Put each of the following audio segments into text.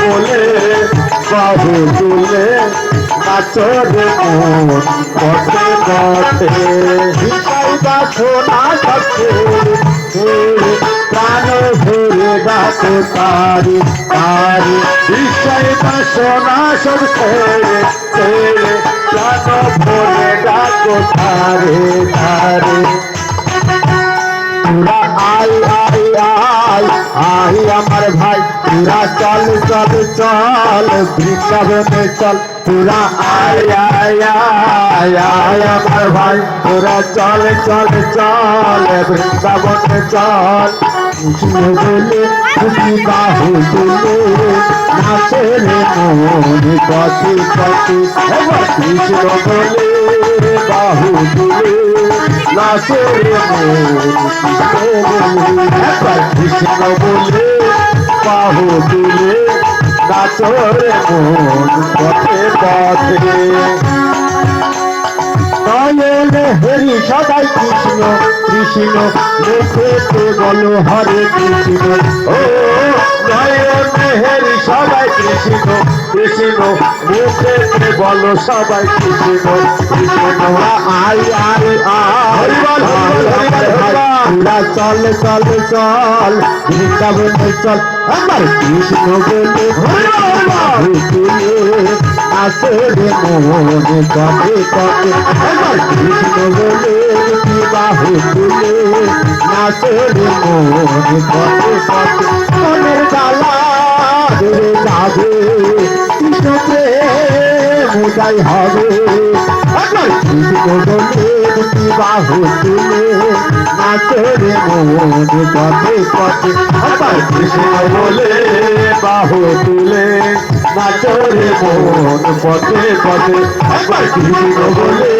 বলে বাহু তুলে নাচরে পথে পথে হিসাই বা সোনা সত্যে প্রাণ ভরে ডাকো তারি তারি হিসাই বা সোনা সব আই আমার ভাই তোরা চল চল চল বৃন্দাবনে চল। আই আই আই আই আমার ভাই তোরা চল চল চল বৃন্দাবনে চল। বলে খুশি বলে, বাহু মন একবার বলে বাহু তুলে নাচরে মন পথে পথে। নয়নে হরি সদাই কৃষ্ণ কৃষ্ণ মুখেতে বলো হরে কৃষ্ণ। ও, নয়নে হরি সবাই কৃষ্ণ কৃষ্ণ মুখেতে বলো সবাই কৃষ্ণ। কৃষ্ণ আই চল চল চল, বৃন্দাবনে চল। আমার কৃষ্ণ বলে। আসে রে মোহনে কবে কবে আমার কৃষ্ণ বলে বিবাহ তুলে। নাচে রে মোহনে কবে কবে মনের রে কৃষ্ণ প্রেম হবে। আমার কৃষ্ণ বলে বিবাহ তুলে নাচে রে মোহনে কবে কবে আমার কৃষ্ণ বলে বাহু তুলে নাচরে মন পথে পথে একবার কৃষ্ণ বলে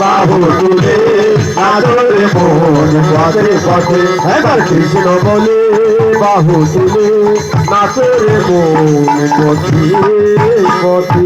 বাহু তুলে নাচরে মন পথে পথে একবার কৃষ্ণ বলে বাহু তুলে নাচরে মন পথে পথে